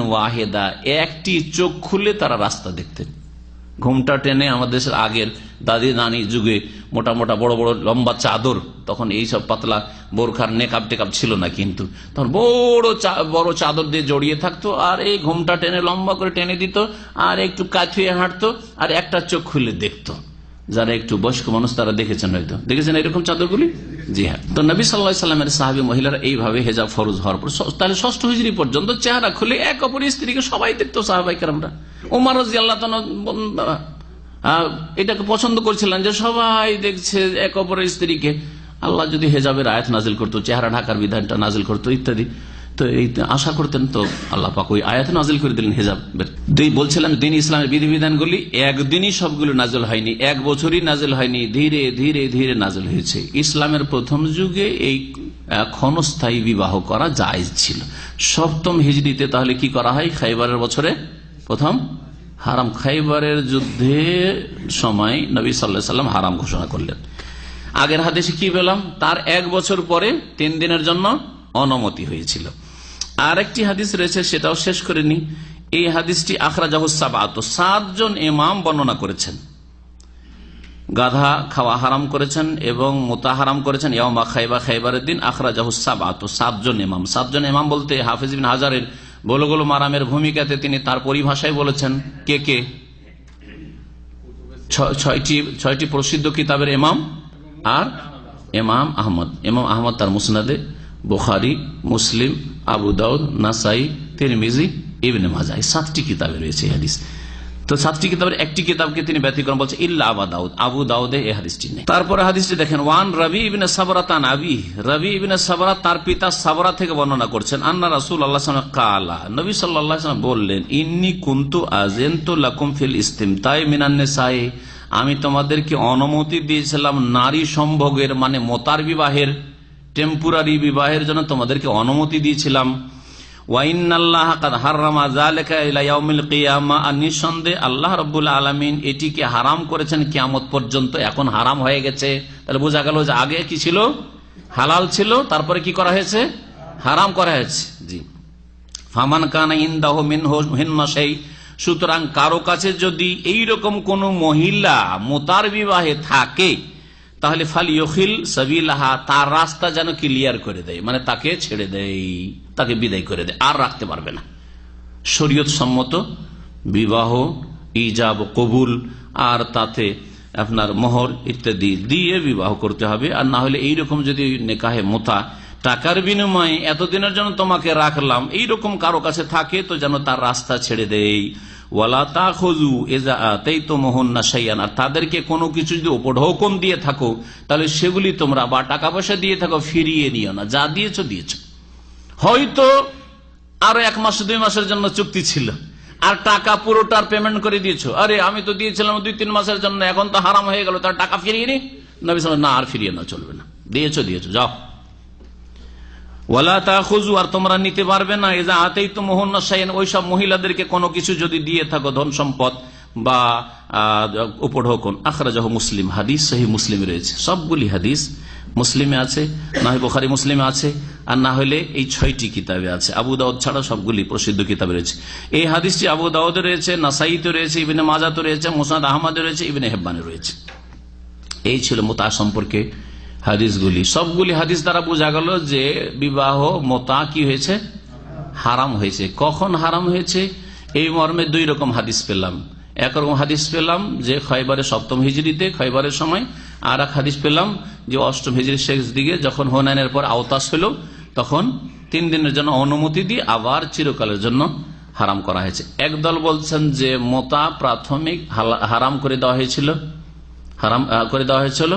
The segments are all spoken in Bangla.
ওয়াহেদা, একটি চোখ খুলে তারা রাস্তা দেখতেন। ঘুমটা টেনে আমাদের আগের দাদি নানি যুগে মোটা মোটা বড় বড় লম্বা চাদর, তখন এই সব পাতলা বোরখার নেকাপ টেকাপ ছিল না কিন্তু। তখন বড় বড় চাদর দিয়ে জড়িয়ে থাকতো আর এই ঘুমটা টেনে লম্বা করে টেনে দিত আর একটু কাথুয়ে হাঁটতো আর একটা চোখ খুলে দেখতো। যারা একটু বয়স্ক মানুষ, তারা দেখেছেন হয়তো। দেখেছেন এরকম চাদরগুলি? জি হ্যাঁ। তো নবী সাল্লাহ সাল্লামের সাহাবি মহিলারা এইভাবে হেজাব ফরজ হওয়ার পর তাহলে ষষ্ঠ হিজড়ি পর্যন্ত চেহারা খুলে এক অপরের স্ত্রীকে সবাই দেখতো সাহাবাই কারামরা। উমার রাজি আল্লাহ এটাকে পছন্দ করছিলেন যে সবাই দেখছে এক অপরের স্ত্রীকে। আল্লাহ যদি হেজাবের আয়াত নাজিল করতো, চেহারা ঢাকার বিধানটা নাজিল করতো, ইত্যাদি। তো এই আশা করতেন তো আল্লাহ পাক ওই আয়াত নাজিল করে দিলেন হেজাবের দুই বলছিলাম দিন ইসলামের বিধিবিধানগুলি একদিনই সবগুলো নাজল হয়নি, এক বছরই নাজল হয়নি, ধীরে ধীরে ধীরে নাজল হয়েছে। ইসলামের প্রথম যুগে এই ক্ষণস্থায়ী বিবাহ করা জায়েজ ছিল। সপ্তম হিজড়িতে তাহলে কি করা হয়? খাইবারের বছরে প্রথম হারাম। খাইবারের যুদ্ধের সময় নবী সাল্লাহ সাল্লাম হারাম ঘোষণা করলেন। আগের হাদিসে কি পেলাম তার এক বছর পরে তিন দিনের জন্য অনুমতি হয়েছিল। আর একটি হাদিস রয়েছে, সেটাও শেষ করেনি। এই হাদিসটি আখরা জাহুসাবাত সাতজন ইমাম বর্ণনা করেছেন। গাধা খাওয়া হারাম করেছেন এবং মোতা হারাম করেছেন। ইয়মা খাইবা খাইবারের দিন আখরা জাহুসাবাত সাতজন ইমাম। সাতজন ইমাম বলতে হাফিজ বিন হাজারের গোলগোল মারামের ভূমিকাতে তিনি তার পরিভাষায় বলেছেন, কে কে? ছয়টি ছয়টি প্রসিদ্ধ কিতাবের এমাম আর এমাম আহমদ। এমাম আহমদ তার মুসনাদে বুখারি, মুসলিম, আবু দাউদ, নাসাই, তিরমিজি, ইবনে মাজা এই সাতটি কিতাবে রয়েছে হাদিস। তো সাতটি কিতাবের একটি কিতাবকে তিনি ব্যতিক্রম বলছে, ইল্লা আবা দাউদ। আবু দাউদে এই হাদিসটি নেই। তারপরে হাদিসটি দেখেন, ওয়ান রবি ইবিনে সাবরা তান আবি। রবি ইবিনে সাবরা তার পিতা সাবরা থেকে বর্ণনা করছেন, আন্না রাসুল আল্লাহ কালা, নবী সাল্লাম বললেন, ইন্নি কুন্তু আজেন্তু লাকুম ফিল ইস্তিমতাই মিনান্নে সাই আমি তোমাদেরকে অনুমতি দিয়েছিলাম নারী সম্ভোগের মানে মোতার বিবাহের টেম্পুরারি বিবাহের জন্য তোমাদেরকে অনুমতি দিয়েছিলাম। নিঃসন্দেহে আল্লাহ রবুল আলমিন এটিকে হারাম করেছেন কিয়ামত পর্যন্ত। এখন হারাম হয়ে গেছে। তাহলে বোঝা গেল যে আগে কি ছিল? হালাল ছিল। তারপরে কি করা হয়েছে? হারাম করা হয়েছে। জি। ফামান কানা ইন্দাহ সেই সুতরাং কারও কাছে যদি এই রকম কোন মহিলা মোতার বিবাহে থাকে তাহলে ফাল ইয়খিল সাবিলাহা, তার রাস্তা যেন ক্লিয়ার করে দেয় মানে তাকে ছেড়ে দেয়, তাকে বিদায় করে দেয়, আর রাখতে পারবে না। শরীয়ত সম্মত, বিবাহ, ইজাব, কবুল, আর তাতে আপনার মোহর ইত্যাদি দিয়ে বিবাহ করতে হবে, আর না হলে এইরকম যদি নেকাহে মোতা, টাকার বিনিময়ে এতদিনের জন্য তোমাকে রাখলাম, এইরকম কারও কাছে থাকে তো যেন তার রাস্তা ছেড়ে দেয়। ওয়ালা তা খোঁজু এজাতেই তো মোহন না সাইয়ান আর তাদেরকে কোনো কিছু যদি উপঢৌকন দিয়ে থাকো, তাহলে সেগুলি তোমরা বা টাকা পয়সা দিয়ে থাকো, ফিরিয়ে নিও না। যা দিয়েছ, দিয়েছ। হয়তো আরও এক মাস, দুই মাসের জন্য চুক্তি ছিল। আর টাকা পুরোটার পেমেন্ট করে দিয়েছ। আরে, আমি তো দিয়েছিলাম দুই, তিন মাসের জন্য, এখন তো হারাম হয়ে গেল, তার টাকা ফিরিয়ে নি। না, আর ফিরিয়ে না চলবে না। দিয়েছ দিয়েছ, যাও। ওয়ালা তা খুজু আর তোমরা নিতে পারবে না। এজা আতেই তো মোহন সাইন ওইসব মহিলাদেরকে কোনো কিছু যদি দিয়ে থাকো, ধন সম্পদ বা উপঢৌকন। আখরাজাহ মুসলিম। হাদিস সহি মুসলিমে রয়েছে। সবগুলি হাদিস মুসলিমে আছে না হয় বোখারি মুসলিমে আছে, আর না হলে এই ছয়টি কিতাবে আছে। আবু দাউদ ছাড়া সবগুলি প্রসিদ্ধ কিতাবে রয়েছে। এই হাদিসটি আবু দাউদে রয়েছে, নাসাইতে রয়েছে, ইবিনে মাজাতে রয়েছে মোসাদ আহমদে রয়েছে, ইবিনে হেব্বানে রয়েছে। এই ছিল মোতা সম্পর্কে হাদিসগুলি। সবগুলি হাদিস দ্বারা বোঝা গেল যে বিবাহ মোতা কি হয়েছে, হারাম হয়েছে। কখন হারাম হয়েছে? এই মর্মে দুই রকম হাদিস পেলাম। একরকম হাদিস পেলাম যে খয়বারের সপ্তম হিজড়িতে খয়বারের সময়, আর এক হাদিস পেলাম যে অষ্টম হিজড়ির শেষ দিকে যখন হোনায়নের পর আওতাস হলো, তখন তিন দিনের জন্য অনুমতি দিয়ে আবার চিরকালের জন্য হারাম করা হয়েছে। একদল বলছেন যে মোতা প্রাথমিক হারাম করে দেওয়া হয়েছিল। হারাম করে দেওয়া হয়েছিল।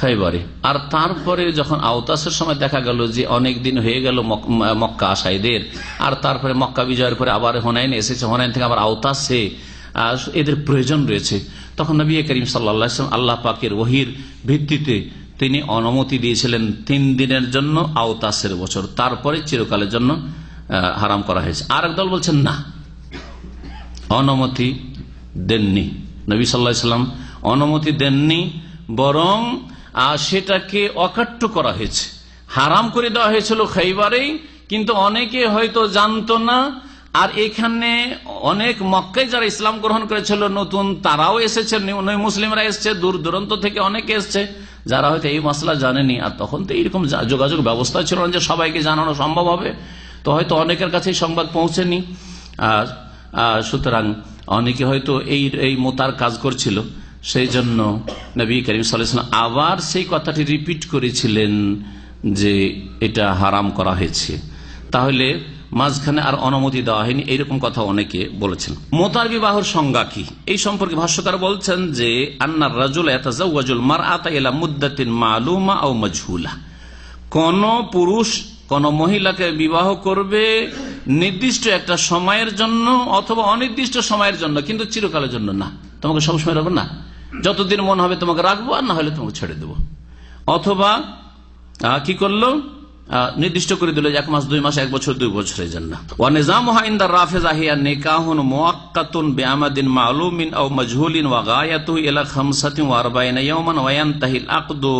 খাইবারে। আর তারপরে যখন আওতাসের সময় দেখা গেল যে অনেক দিন হয়ে গেল মক- মক্কা আসাইদের, আর তারপরে মক্কা বিজয়ের পরে আবার হোনাইন এসেছে, হোনাইন থেকে আবার আওতাসে এদের প্রয়োজন রয়েছে। তখন নবী করিম সাল্লাম আল্লাহ পাকের ওহির ভিত্তিতে তিনি অনুমতি দিয়েছিলেন তিন দিনের জন্য আওতাসের বছর, তারপরে চিরকালের জন্য হারাম করা হয়েছে। আর দল বলছেন, না, অনুমতি দেননি। নবী সাল্লাহ সাল্লাম অনুমতি দেননি, বরং সেটাকে অকাট্য করা হয়েছে। হারাম করে দেওয়া হয়েছিল খাইবারেই, কিন্তু অনেকে হয়তো জানতো না। আর এখানে অনেক মক্কায় যারা ইসলাম গ্রহণ করেছিল, নতুন তারাও এসেছে মুসলিমরা এসছে, দূর দূরান্ত থেকে অনেকে এসছে, যারা হয়তো এই মশলা জানেনি। আর তখন তো এইরকম যোগাযোগ ব্যবস্থা ছিল না যে সবাইকে জানানো সম্ভব হবে। তো হয়তো অনেকের কাছে সংবাদ পৌঁছেনি। আর সুতরাং অনেকে হয়তো এই এই মোতার কাজ করছিল। সেই জন্য নবী করিম সাল্লাম আবার সেই কথাটি রিপিট করেছিলেন যে এটা হারাম করা হয়েছে। তাহলে মাঝখানে আর অনুমতি দেওয়া হয়নি, এইরকম কথা অনেকে বলেছেন। মোতার বিবাহর সংজ্ঞা কি? এই সম্পর্কে ভাষ্যকার বলছেন যে আন্নার রাজুল এতাজাউল মার আতা এলা মুদ্দাতিন মালুমা ও মজহুলা। কোন পুরুষ কোন মহিলাকে বিবাহ করবে নির্দিষ্ট একটা সময়ের জন্য অথবা অনির্দিষ্ট সময়ের জন্য, কিন্তু চিরকালের জন্য না। তোমাকে সবসময় রাখব না? যতদিন মন হবে তোমাকে রাখব, আর না হলে তোমাকে ছেড়ে দেবো। অথবা কি করল? নির্দিষ্ট করে দিল এক মাস, দুই মাস, এক বছর, দুই বছরের জন্য। ওয়ানিজাম হাইন্দার রাফেজাহিয়া নিকাহুন মুআক্কাতুন বিআমাদিন মালুমিন আও মাজহুলিন ওয়া গায়াতুহু ইলা খামসাতিন ওয়া আরবাইনা ইয়াওমান ওয়া ইয়ানতাহিল আকদু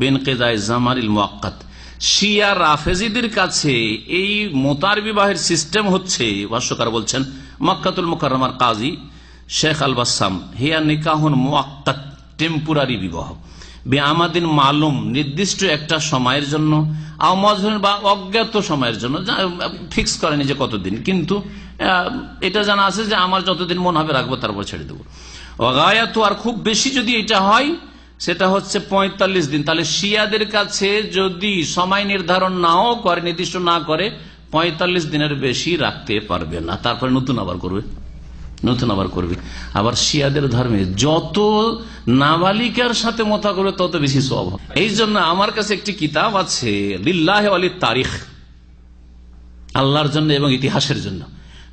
বিনকিদাই জামানিল মুআক্কাত শিয়া রাফেজিদের কাছে এই মোতার বিবাহের সিস্টেম হচ্ছে ভাষ্যকার বলছেন মক্কাতুল মুকাররমার কাজী শেখ আল বাসাম, হিয়া নিকাহুন মুআক্কাত টেম্পোরারি বিবাহ। বে আমাদিন মালুম, নির্দিষ্ট একটা সময়ের জন্য বা অজ্ঞাত সময়ের জন্য ফিক্স করেনি যে কতদিন। কিন্তু এটা জানা আছে যে আমার যতদিন মন হবে রাখব, তারপর ছেড়ে দেবো। অগায়াত, আর খুব বেশি যদি এটা হয়, সেটা হচ্ছে পঁয়তাল্লিশ দিন। তাহলে শিয়াদের কাছে যদি সময় নির্ধারণ নাও করে, নির্দিষ্ট না করে, পঁয়তাল্লিশ দিনের বেশি রাখতে পারবে না। তারপরে নতুন আবার করবে। নতুন আবার করবে। আবার শিয়াদের ধর্মে যত নাবালিকার সাথে মতা করবে, তত বেশি সব এই জন্য আমার কাছে একটি কিতাব আছে, লিল্লাহ আলী তারিখ। আল্লাহর জন্য এবং ইতিহাসের জন্য।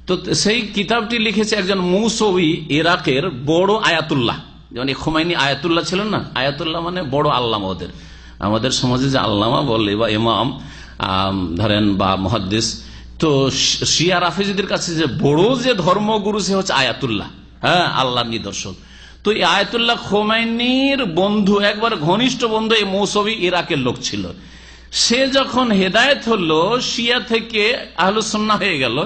তো সেই কিতাবটি লিখেছে একজন মৌসবি ইরাকের বড় আয়াতুল্লাহ। যেমন খোমাইনি আয়াতুল্লাহ ছিলেন না? আয়াতুল্লাহ মানে বড় আল্লামা ওদের। আমাদের সমাজে যে আল্লামা বলে বা ইমাম ধরেন বা মহাদ্দেশ তো শিয়া রাফেজিদের কাছে যে বড় যে ধর্মগুরু, সে হচ্ছে আয়াতুল্লাহ। হ্যাঁ আল্লাহ নিদর্শন। তো এই আয়াতুল্লাহ খোমাইনির বন্ধু, একবার ঘনিষ্ঠ বন্ধু এই মৌসবি ইরাকের লোক ছিল। সে যখন হেদায়ত হলো, শিয়া থেকে আহলুসন্না হয়ে গেল।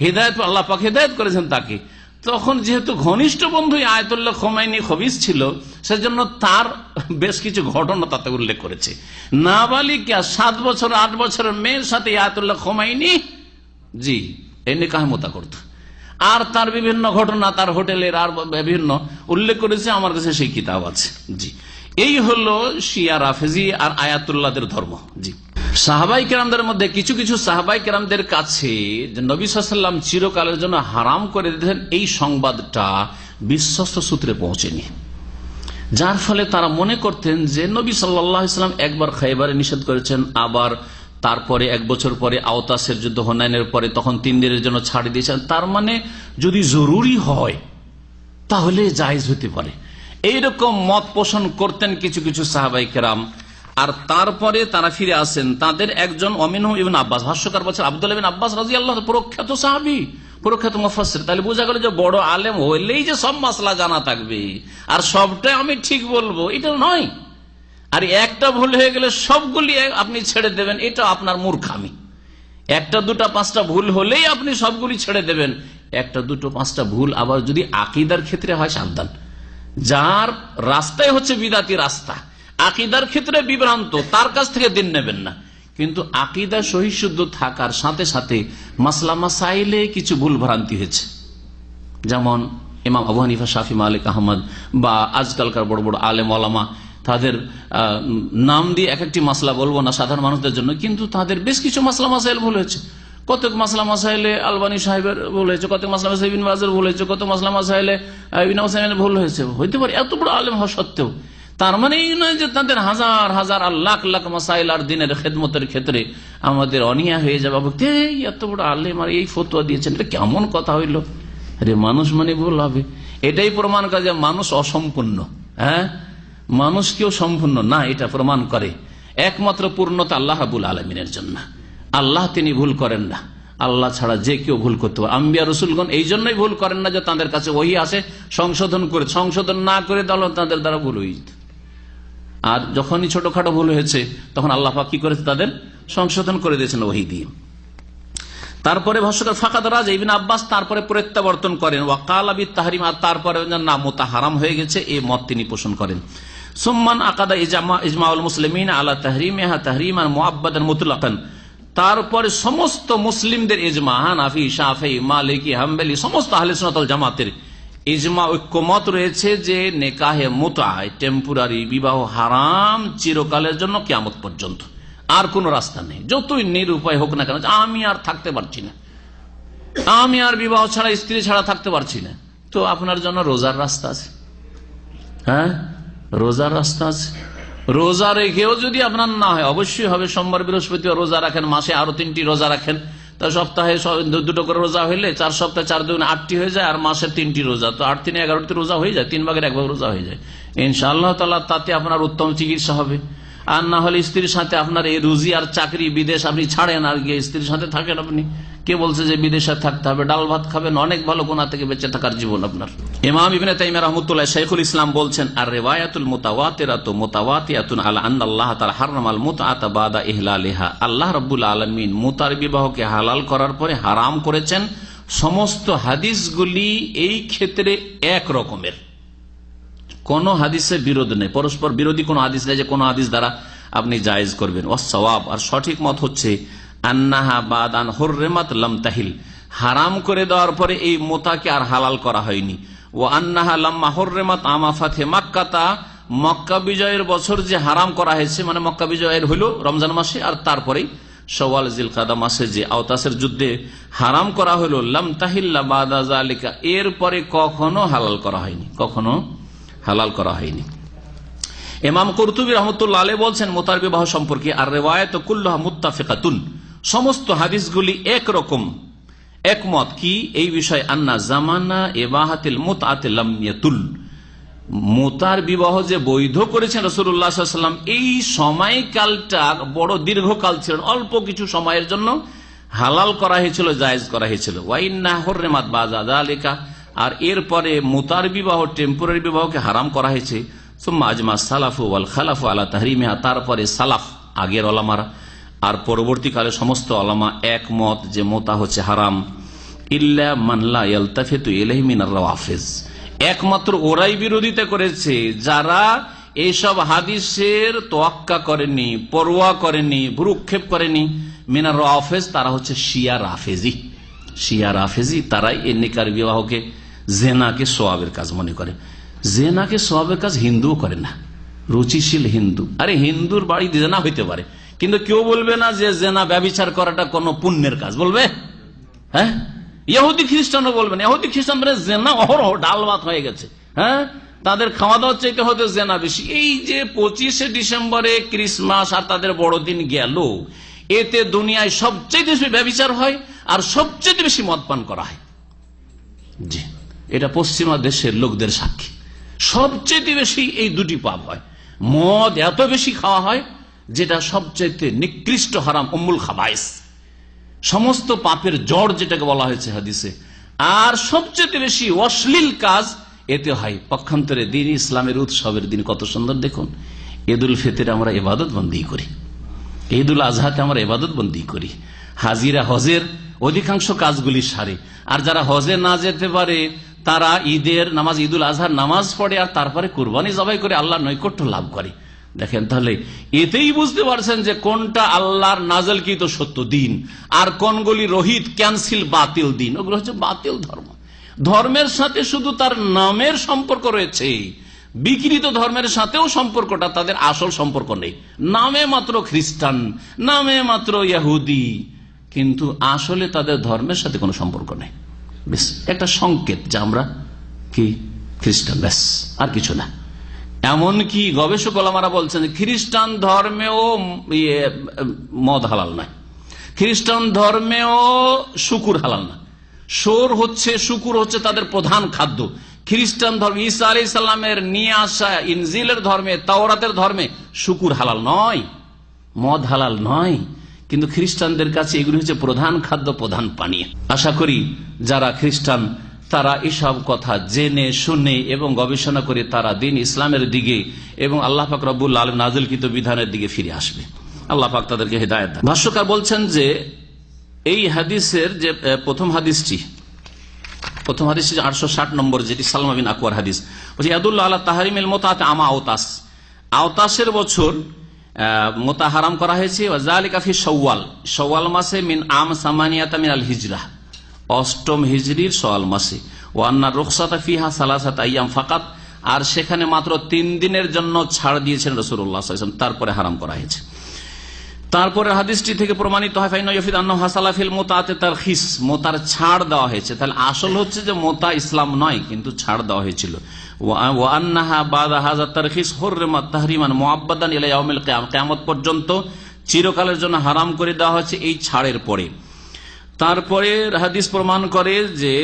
হেদায়ত আল্লাহ পাক হেদায়ত করেছেন তাকে। তখন যেহেতু ঘনিষ্ঠ বন্ধু আয়তুল্লাহ খোমাইনি খবিস ছিল, সেজন্য তার বেশ কিছু ঘটনা তাতে উল্লেখ করেছে। নাবালিকা সাত বছর, আট বছরের মেয়ের সাথে আয়তুল্লাহ খোমাইনি জি এনে কাহেমতা করত। আর তার বিভিন্ন ঘটনা, তার হোটেলের আর বিভিন্ন, উল্লেখ করেছে, আমার কাছে সেই কিতাব আছে। জি, এই হলো শিয়া রাফেজি আর আয়াতুল্লাহদের ধর্ম। জি, সাহাবাই কেরামদের মধ্যে কিছু কিছু সাহাবাই কেরামদের কাছে নবী সাল্লাম চিরকালের জন্য হারাম করে দিতেন, এই সংবাদটা বিশ্বস্ত সূত্রে পৌঁছেনি। যার ফলে তারা মনে করতেন যে নবী সাল্লাম একবার খাইবারে নিষেধ করেছেন, আবার তারপরে এক বছর পরে আওতাসের যুদ্ধ হনায়নের পরে তখন তিন দিনের জন্য ছাড় দিয়েছেন। তার মানে যদি জরুরি হয়, তাহলে জায়জ হতে পারে। এইরকম মত পোষণ করতেন কিছু কিছু সাহাবাই কেরাম। আর তারপরে তারা ফিরে আসেন, তাদের একজন ইবিন আব্বাস, ভাষ্যকার বলছেন আব্দুল আব্বাস রাজি আল্লাহ প্রখ্যাত সাহাবি, প্রখ্যাত মুফাসসির। তাহলে বোঝা গেল যে বড় আলেম হইলেই যে সব মাসলা জানা থাকবে। আর সবটাই আমি ঠিক বলব, এটা নয়। আর একটা ভুল হয়ে গেলে সবগুলি আপনি ছেড়ে দেবেন, এটা আপনার মূর্খামি। একটা, দুটা, পাঁচটা ভুল হলেই আপনি সবগুলি ছেড়ে দেবেন। একটা, দুটো, পাঁচটা ভুল আবার যদি আকিদার ক্ষেত্রে হয়, সাবধান। যার রাস্তায় হচ্ছে বিদাতি রাস্তা, আকিদার ক্ষেত্রে বিভ্রান্ত, তার কাছ থেকে দিন নেবেন না। কিন্তু আকিদা সহিশুদ্ধ থাকার সাথে সাথে মাসলা মাসাইলে কিছু ভুল ভ্রান্তি হয়েছে। যেমন ইমাম আবু হানিফা, শাফি, মালিক, আহমদ বা আজকালকার বড় বড় আলেম আলামা তাদের নাম দিয়ে এক একটি মাসলা বলব না সাধারণ মানুষদের জন্য, কিন্তু তাদের বেশ কিছু মাসলা মাসাইল ভুল হয়েছে। কতক মাসলা মাসাইলে আলবানী সাহেবের ভুল হয়েছে কত মাসলা মাসাইল বিন বাজের ভুল হয়েছে কত মাসলা মাসাইলে বিন ভুল হয়েছে। হইতে পারে এত বড় আলেম হওয়া সত্ত্বেও। তার মানে এই নয় যে তাদের হাজার হাজার আর লাখ লাখ মাসাইল আর দিনের খেদমতের ক্ষেত্রে আমাদের অনিয়া হয়ে যাবে। এত বড় আলেম আর এই ফতুয়া দিয়েছেন, এটা কেমন কথা হইল? আরে মানুষ মানে ভুল হবে। এটাই প্রমাণ যে মানুষ অসম্পূর্ণ হ্যাঁ? মানুষ কেউ সম্পূর্ণ না এটা প্রমাণ করে। একমাত্র পূর্ণতা আল্লাহ হাবুল আলমিনের জন্য। আল্লাহ তিনি ভুল করেন না। আল্লাহ ছাড়া যে কেউ ভুল করতে পারে। আম্বিয়া রসুলগণ এই জন্যই ভুল করেন না যে তাদের কাছে ওই আসে সংশোধন করে সংশোধন না করে তাহলে তাদের দ্বারা ভুল যেত। আর যখনই ছোটখাটো ভুল হয়েছে, তখন আল্লাহ কি করেছে তাদের? সংশোধন করে দিয়েছেন ওহি দিয়ে। তারপরে ভাষ্যকার ফাঁকাদ রাজ ইবিন আব্বাস তারপরে প্রত্যাবর্তন করেন। ওয়াকাল আবি তাহারিম, আর তারপরে না মোতা হারাম হয়ে গেছে এই মত তিনি পোষণ করেন। সুম্মান আকাদা ইজামা ইজমাউল মুসলিমিন আলা তাহরিম হা তাহরিম আর মোয়াব্বাদান মুতলাকান তারপরে সমস্ত মুসলিমদের ইজমা হানাফি শাফি মালিকি হাম্বেলি সমস্ত আহলে জামাতের ইজমা ঐক্যমত রয়েছে যে নেকাহে মোতায় টেম্পোরারি বিবাহ হারাম, চিরকালের জন্য কেয়ামত পর্যন্ত। আর কোন রাস্তা নেই। যতই নিরুপায় হোক না কেন, আমি আর থাকতে পারছি না। আমি আর বিবাহ ছাড়া, স্ত্রী ছাড়া থাকতে পারছি না। তো আপনার জন্য রোজার রাস্তা আছে। হ্যাঁ? রোজার রাস্তা আছে? রোজা রেখেও যদি আপনার না হয়, অবশ্যই হবে। সোমবার বৃহস্পতি রোজা রাখেন, মাসে আরও তিনটি রোজা রাখেন। তা সপ্তাহে দুটো করে রোজা হইলে চার সপ্তাহে, চার দুগুণ আটটি হয়ে যায়, আর মাসে তিনটি রোজা। তো আট তিনে এগারোটি রোজা হয়ে যায়, তিন ভাগের এক ভাগ রোজা হয়ে যায়। ইনশাআল্লাহ তালা তাতে আপনার উত্তম চিকিৎসা হবে। আর না হলে স্ত্রীর সাথে আপনার এই রুজি আর চাকরি বিদেশ আপনি ছাড়েন আর গিয়ে স্ত্রীর সাথে থাকেন আপনি। কে বলছে যে বিদেশে থাকতে হবে? ডাল ভাত খাবেন, অনেক ভালো কোনা থেকে বেঁচে থাকার জীবন আপনার। ইমাম ইবিন তাইম রহমতুল্লাহ শেখুল ইসলাম বলছেন, আর রেওয়ায়াতুল মোতাওয়াতিরাতু মোতাওয়াতিয়াতুন আলা আল্লাহ তাআলা হারামাল মুতআতা বাদা ইহলালিহা। আল্লাহ রাব্বুল আলামিন মুতার বিবাহকে হালাল করার পরে হারাম করেছেন। সমস্ত হাদিসগুলি এই ক্ষেত্রে এক রকমের। কোন হাদিসে বিরোধ নেই। পরস্পর বিরোধী কোন হাদিস নেই যে কোন হাদিস দ্বারা আপনি জায়েজ করবেন। অসওয়াব আর সঠিক মত হচ্ছে হারাম করে দেওয়ার পরে এই মোতাকে আর হালাল করা হয়নি। ও আন্নাহা লাম্মা হর্রেমাত আমাফাতে মাক্কাতা। মক্কা বিজয়ের বছর যে হারাম করা হয়েছে মানে মক্কা বিজয়ের হইল রমজান মাসে আর তারপরেই যে আওতাসের যুদ্ধে হারাম করা কখনো হালাল করা হয়নি, কখনো হালাল করা হয়নি। এমাম বলছেন, মোতার বিবাহ সম্পর্কে আর রেওয়ায়ত কুল্লাহ মুত্তাফিকাতুন। সমস্ত হাদিসগুলি একরকম একমত কি? এই বিষয়, আন্না জামানা এবাহাতিল মোতাতিল মোতার বিবাহ যে বৈধ করেছেন রসুল্লাহাম এই সময়কালটা বড় দীর্ঘকাল ছিল, অল্প কিছু সময়ের জন্য হালাল করা হয়েছিল, জায়েজ করা হয়েছিল। ওয়াইন্না হর্রেমাত বাজাদা আলিকা আর এরপরে মোতার বিবাহ, টেম্পোরারি বিবাহকে হারাম করা হয়েছে। সোম্মা আজমা সালাফু ওয়াল খালাফু আলা তাহরিমিহা। তারপরে সালাফ, আগের অলামারা আর পরবর্তীকালে সমস্ত আলামা একমত যে মোতা হচ্ছে হারাম। ইল্লা মানলা রাওয়াফিজ। একমাত্র ওরাই বিরোধিতা করেছে, যারা এইসব হাদিসের তোয়াক্কা করেনি, পরোয়া করেনি, ভ্রুক্ষেপ করেনি। মিনার রাফেজ তারা হচ্ছে শিয়া রাফেজি। শিয়া রাফেজি তারাই এ নিকার বিবাহকে, জেনাকে সোয়াবের কাজ মনে করে। জেনাকে সোয়াবের কাজ হিন্দুও করে না। রুচিশীল হিন্দু। আরে হিন্দুর বাড়ি জেনা হইতে পারে। কিন্তু কেউ বলবে না যে জেনা ব্যবচার করাটা কোনো পুণ্যের কাজ, বলবে? হ্যাঁ? ইহুদি খ্রিস্টানও বলবেন, ইহুদি খ্রিস্টান জেনা অহরহ, ডাল ভাত হয়ে গেছে। হ্যাঁ? তাদের খাওয়া দাওয়া চাইতে হতে জেনা বেশি। এই যে পঁচিশে ডিসেম্বরে ক্রিসমাস আর তাদের বড়দিন গেল, এতে দুনিয়ায় সবচেয়ে বেশি ব্যবচার হয় আর সবচেয়ে বেশি মদ পান করা হয়। জি, এটা পশ্চিমা দেশের লোকদের সাক্ষী। সবচেয়ে বেশি এই দুটি পাপ হয়। মদ এত বেশি খাওয়া হয় যেটা সবচেয়ে নিকৃষ্ট হারাম অমুল খাবাইস। সমস্ত পাপের জড় যেটাকে বলা হয়েছে হাদিসে। আর সবচেয়ে বেশি অশ্লীল কাজ, এতে হয় পক্ষান্তরে দিন ইসলামের উৎসবের দিন কত সুন্দর দেখুন। ঈদুল ফিতরে আমরা এবাদত বন্দী করি। ঈদুল আজহাতে আমরা এবাদত বন্দী করি। হাজিরা হজের অধিকাংশ কাজগুলি সারে। আর যারা হজে না যেতে পারে, তারা ঈদের নামাজ, ঈদুল আজহার নামাজ পড়ে আর তারপরে কুরবানি জবাই করে আল্লাহ নৈকট্য লাভ করে। দেখেন তাহলে, এতেই বুঝতে পারছেন যে কোনটা আল্লাহর তো সত্য দিন, আর কোনগুলি রোহিত, ক্যান্সিল, বাতিল দিন। ওগুলো হচ্ছে বাতিল ধর্ম। ধর্মের সাথে শুধু তার নামের সম্পর্ক রয়েছে, বিকৃত ধর্মের সাথেও সম্পর্কটা তাদের আসল সম্পর্ক নেই। নামে মাত্র খ্রিস্টান, নামে মাত্র ইয়াহুদি কিন্তু আসলে তাদের ধর্মের সাথে কোনো সম্পর্ক নেই। বেশ একটা সংকেত যে আমরা কি খ্রিস্টান, ব্যাস, আর কিছু না। এমনকি গবেষক ওলামারা বলছেন খ্রিস্টান ধর্মেও ইয়ে, মদ হালাল নয়। খ্রিস্টান ধর্মেও শুকুর হালাল না সোর হচ্ছে শুকুর হচ্ছে তাদের প্রধান খাদ্য। খ্রিস্টান ধর্ম ইসা আলি সাল্লামের নিয়ে আসা ইনজিলের ধর্মে তাওরাতের ধর্মে শুকুর হালাল নয় মদ হালাল নয়। কিন্তু খ্রিস্টানদের কাছে এগুলি হচ্ছে প্রধান খাদ্য প্রধান পানীয়। আশা করি যারা খ্রিস্টান তারা এসব কথা জেনে, শুনে এবং গবেষণা করে তারা দিন ইসলামের দিকে এবং আল্লাহ পাক রব্বুল আলম নাজলকৃত বিধানের দিকে ফিরে আসবে। আল্লাহ পাক তাদেরকে হৃদায়ত ভাষ্যকার বলছেন যে, এই হাদিসের যে প্রথম হাদিসটি, প্রথম হাদিস আটশো ষাট নম্বর, যেটি সালমা বিন আকবর হাদিস, বলছি ইয়াদুল্লাহ আল্লাহ তাহারিমিল মোতাতে আমা আওতাস। আওতাসের বছর মোতা হারাম করা হয়েছে ওয়াজালিকাফি সওয়াল সওয়াল মাসে মিন আম সামানিয়াতা মিন আল হিজরা। অষ্টম হিজরির সওয়াল মাসে। ওয়ান্না রুখসাতা ফিহা সালাসাত আইয়াম ফাকাত। আর সেখানে মাত্র তিন দিনের জন্য ছাড় দিয়েছেন রসুল্লাহ তারপরে হারাম করা হয়েছে। তারপরে হাদিসটি থেকে প্রমাণিত হয় মোতাতে মোতার ছাড় দেওয়া হয়েছে। তাহলে আসল হচ্ছে যে মোতা ইসলাম নয়, কিন্তু ছাড় দেওয়া হয়েছিল। পর্যন্ত চিরকালের জন্য হারাম করে দেওয়া হয়েছে এই ছাড়ের পরে। তারপরে হাদিস প্রমাণ করে যে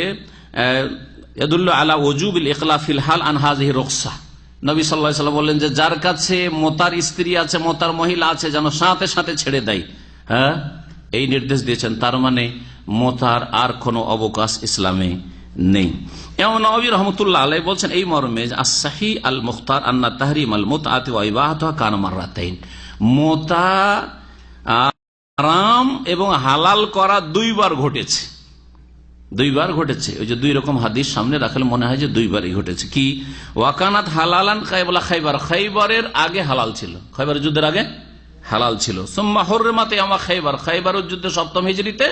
আলা ওজুবিল ইখলাফিল হাল আনহাজিহি রুখসা। নবী সাল্লাহ সাল্লাম বললেন যে, যার কাছে মোতার স্ত্রী আছে, মোতার মহিলা আছে, যেন সাথে সাথে ছেড়ে দেয়। হ্যাঁ? এই নির্দেশ দিয়েছেন। তার মানে মোতার আর কোনো অবকাশ ইসলামে নেই। এমন নবী রহমতুল্লাহ আলাই বলছেন এই মর্মে আসাহি আল মুখতার আন্না তাহরিম আল মোত কান মার্রাতাইন। মোতা এবং হালাল করা দুইবার ঘটেছে। দুইবার ঘটেছে। ওই যে দুই রকম হাদিস সামনে রাখলে মনে হয় যে দুইবারই ঘটেছে। কি? ওয়াকানাত হালালান খাইবলা খাইবার। খাইবারের আগে হালাল ছিল। খাইবার যুদ্ধের আগে হালাল ছিল। সুম্মা হর্রেমাতে আমা খাইবার। খাইবার যুদ্ধে সপ্তম হিজড়িতে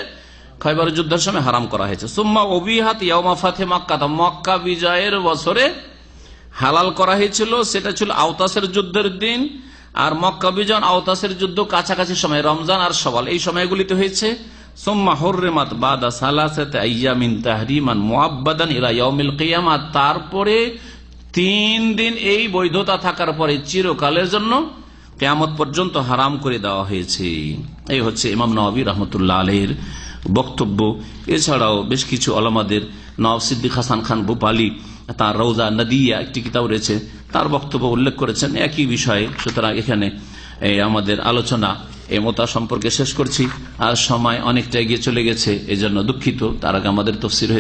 খাইবার যুদ্ধের সময় হারাম করা হয়েছে। সুম্মা অবিহাত ইয়ামা ফাতে মক্কা। মক্কা বিজয়ের বছরে হালাল করা হয়েছিল। সেটা ছিল আওতাসের যুদ্ধের দিন। আর মক্কা বিজন আওতাসের যুদ্ধ কাছাকাছি সময়, রমজান আর সওয়াল, এই সময়গুলিতে হয়েছে তারপরে তিন দিন এই বৈধতা থাকার পরে চিরকালের জন্য কেয়ামত পর্যন্ত হারাম করে দেওয়া হয়েছে। এই হচ্ছে ইমাম নবী রহমতুল্লাহ আলহের বক্তব্য। এছাড়াও বেশ কিছু আলমাদের নওয়াব সিদ্দিক হাসান খান ভূপালী তার রৌজা নদিয়া একটি কিতাব রয়েছে, তার বক্তব্য উল্লেখ করেছেন একই বিষয়ে। সুতরাং এখানে আমাদের আলোচনা এই মতা সম্পর্কে শেষ করছি। আর সময় অনেকটা এগিয়ে চলে গেছে, এজন্য দুঃখিত। তার আগে আমাদের তফসির